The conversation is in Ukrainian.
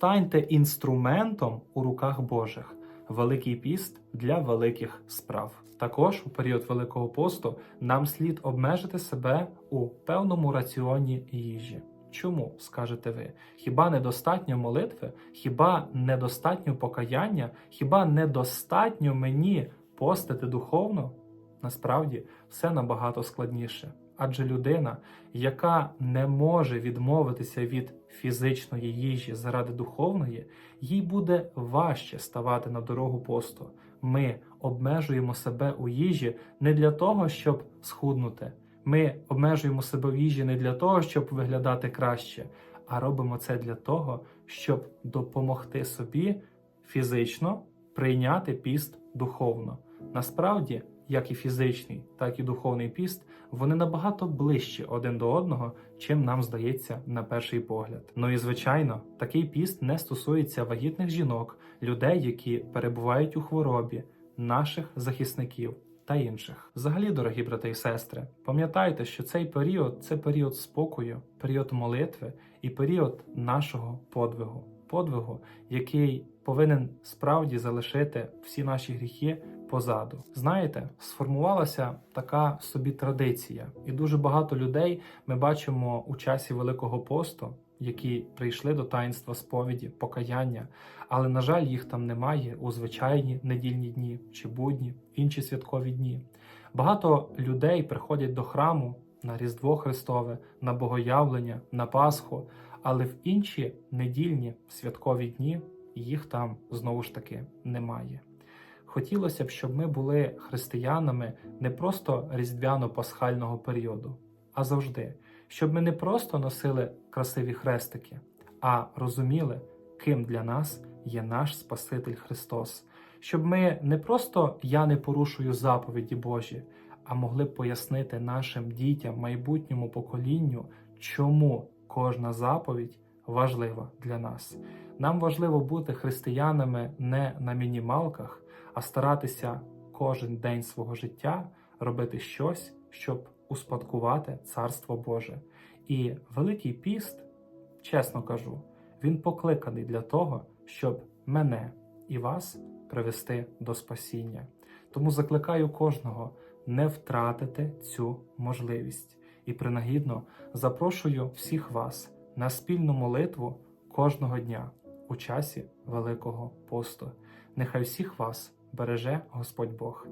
станьте інструментом у руках Божих. Великий піст для великих справ. Також у період Великого посту нам слід обмежити себе у певному раціоні їжі. Чому скажете ви? Хіба недостатньо молитви? Хіба недостатньо покаяння? Хіба недостатньо мені постити духовно? Насправді все набагато складніше. Адже людина, яка не може відмовитися від фізичної їжі заради духовної, їй буде важче ставати на дорогу посту. Ми обмежуємо себе у їжі не для того, щоб схуднути. Ми обмежуємо себе в їжі не для того, щоб виглядати краще, а робимо це для того, щоб допомогти собі фізично прийняти піст духовно. Насправді, як і фізичний, так і духовний піст, вони набагато ближче один до одного, чим нам здається на перший погляд. Ну і звичайно, такий піст не стосується вагітних жінок, людей, які перебувають у хворобі, наших захисників та інших. Взагалі, дорогі брати і сестри, пам'ятайте, що цей період це період спокою, період молитви і період нашого подвигу. Подвигу, який повинен справді залишити всі наші гріхи позаду. Знаєте, сформувалася така собі традиція, і дуже багато людей ми бачимо у часі Великого посту, які прийшли до таїнства сповіді, покаяння, але на жаль, їх там немає у звичайні недільні дні чи будні, інші святкові дні. Багато людей приходять до храму на Різдво Христове, на Богоявлення, на Пасху, але в інші недільні святкові дні їх там знову ж таки немає. Хотілося б, щоб ми були християнами не просто різдвяно-пасхального періоду, а завжди, щоб ми не просто носили красиві хрестики, а розуміли, ким для нас є наш Спаситель Христос, щоб ми не просто я не порушую заповіді Божі, а могли б пояснити нашим дітям, майбутньому поколінню, чому кожна заповідь важлива для нас. Нам важливо бути християнами не на мінімалках, а старатися кожен день свого життя робити щось, щоб успадкувати Царство Боже. І Великий піст, чесно кажу, він покликаний для того, щоб мене і вас привести до спасіння. Тому закликаю кожного не втратити цю можливість і принагідно запрошую всіх вас на спільну молитву кожного дня у часі Великого посту. Нехай всіх вас береже Господь Бог.